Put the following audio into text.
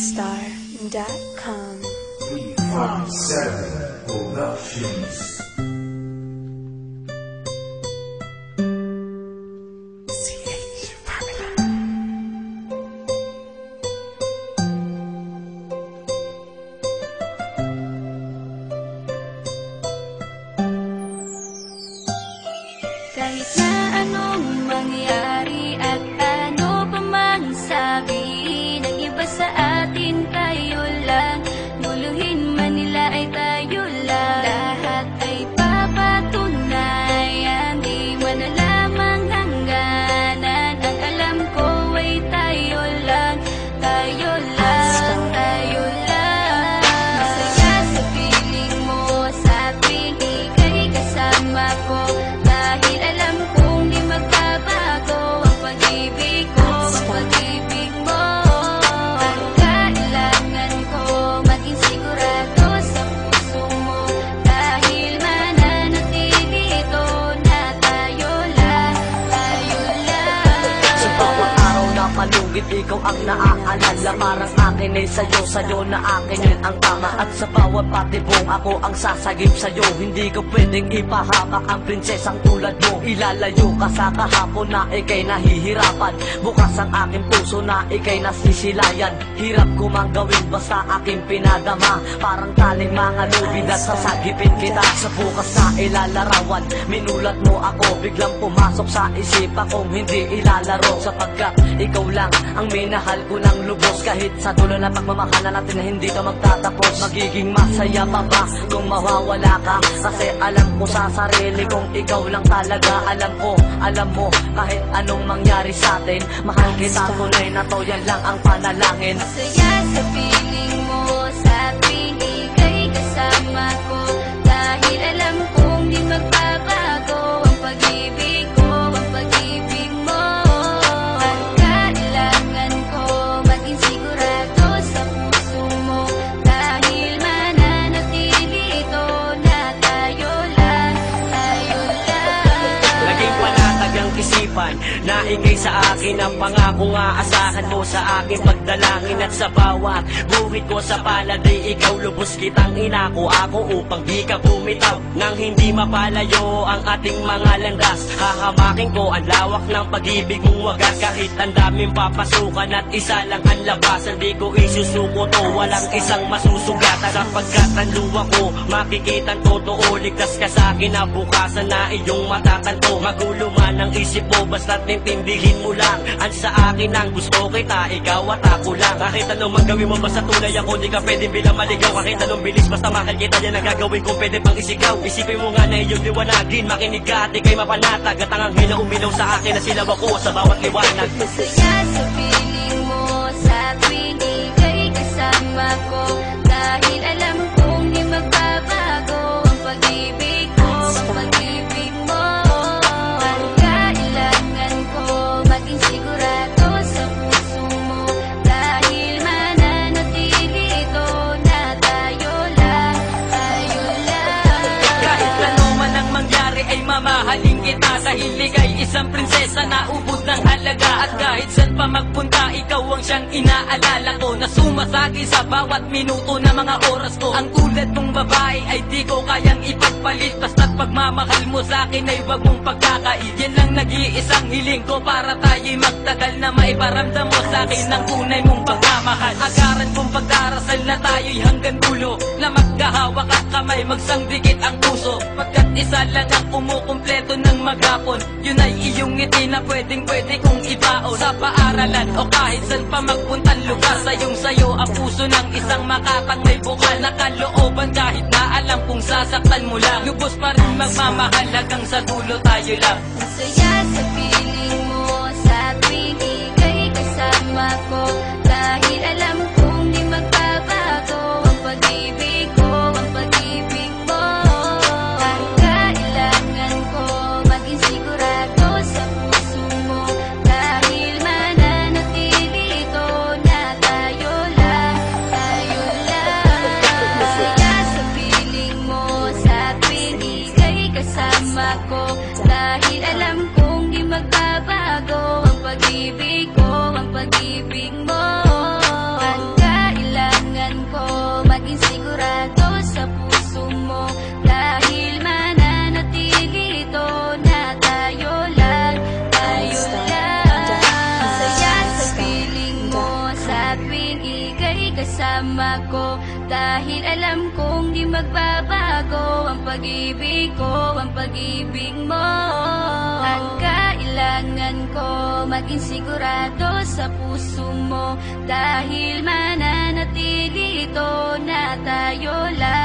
WeFiveStar.com. We Seven Productions. Kahit na ano ikaw ang naaalala. Parang akin ay sa'yo, sa'yo na akin yun ang tama. At sa bawat patibong ako ang sasagip sa'yo. Hindi ko pwedeng ipahamak ang prinsesang tulad mo. Ilalayo ka sa kahapon na ikay nahihirapan. Bukas ang aking puso na ikay nasisilayan. Hirap ko mang gawin basta aking pinadama. Parang taling mga lubid at sasagipin kita. Sa bukas na ilalarawan Minulat mo ako. Biglang pumasok sa isipa kong hindi ilalaro. Sapagkat ikaw lang ang minahal ko ng lubos. Kahit sa dulo na pagmamahalan natin na hindi ka magtatapos Magiging masaya pa ba kung mawawala ka? Kasi alam ko sa sarili kong ikaw lang talaga. Alam ko, alam mo kahit anong mangyari sa atin Mahal kita. Tunay na to yan lang ang panalangin. Masaya sa isipan Na ikay sa akin ang pangako nga Asahan mo sa akin pagdalangin At sa bawat buhit ko sa palad ay ikaw lubos kitang inako Ako upang di ka bumitaw Nang hindi mapalayo ang ating mga landas. Hahamakin ko ang lawak ng pag-ibig mong wagas. Kahit ang daming papasukan at isa lang ang labasan Di ko isusuko to walang isang masusugatan Sapagkat ang luwa ko makikita totoo. Ligtas ka sa akin na bukasan na iyong matatanto. Magulo man ang isip mo basta't intindihin mo lang. Ang sa akin ang gusto kita, ikaw at ako lang. Kahit anong magawin mo basta tunay ako Di ka pwedeng bilang maligaw. Kahit anong bilis basta mahal kita yan ang gagawin kong pwede pang isigaw. Isipin mo nga na iyong liwanagin Makinig ka at ikay mapanatag. At ang anghel na umilaw sa akin na silaw ako sa bawat liwanag. Masaya sa piling kita Dahil ikay isang prinsesa na ubod ng halaga. At kahit saan pa magpunta ikaw ang siyang inaalala ko Na sumasagi sa bawat minuto na mga oras ko. Ang tulad mong babae ay di ko kayang ipagpalit. Basta't pagmamahal mo sa akin ay wag mong pagkakait. Yan lang nag-iisang hiling ko para tayo'y magtagal Na maiparamdam mo sa akin ang tunay mong pagmamahal. Agaran kong pagdarasal na tayo'y hanggang dulo. Na magkahawak at kamay magsangdikit ang puso. Pagkat isa lang ang kumukumpleto ng maghapon Yun ay iyong ngiti na pwedeng pwede kong ibaon. Sa paaralan o kahit saan pa magpuntang lugar Sayong sayo. Ang puso ng isang makatang may bukal na kalooban. Kahit na alam kung sasaktan mo lang Lubos pa rin magmamahal. Hanggang sa dulo tayo lang. Masaya kasama ko. Dahil alam kong di magbabago Ang pag-ibig ko, ang pag-ibig mo. At kailangan ko maging sigurado sa puso kasama ko. Dahil alam kong di magbabago Ang pag-ibig ko, ang pag-ibig mo. Ang kailangan ko Maging sigurado sa puso mo. Dahil mananatili ito na tayo lang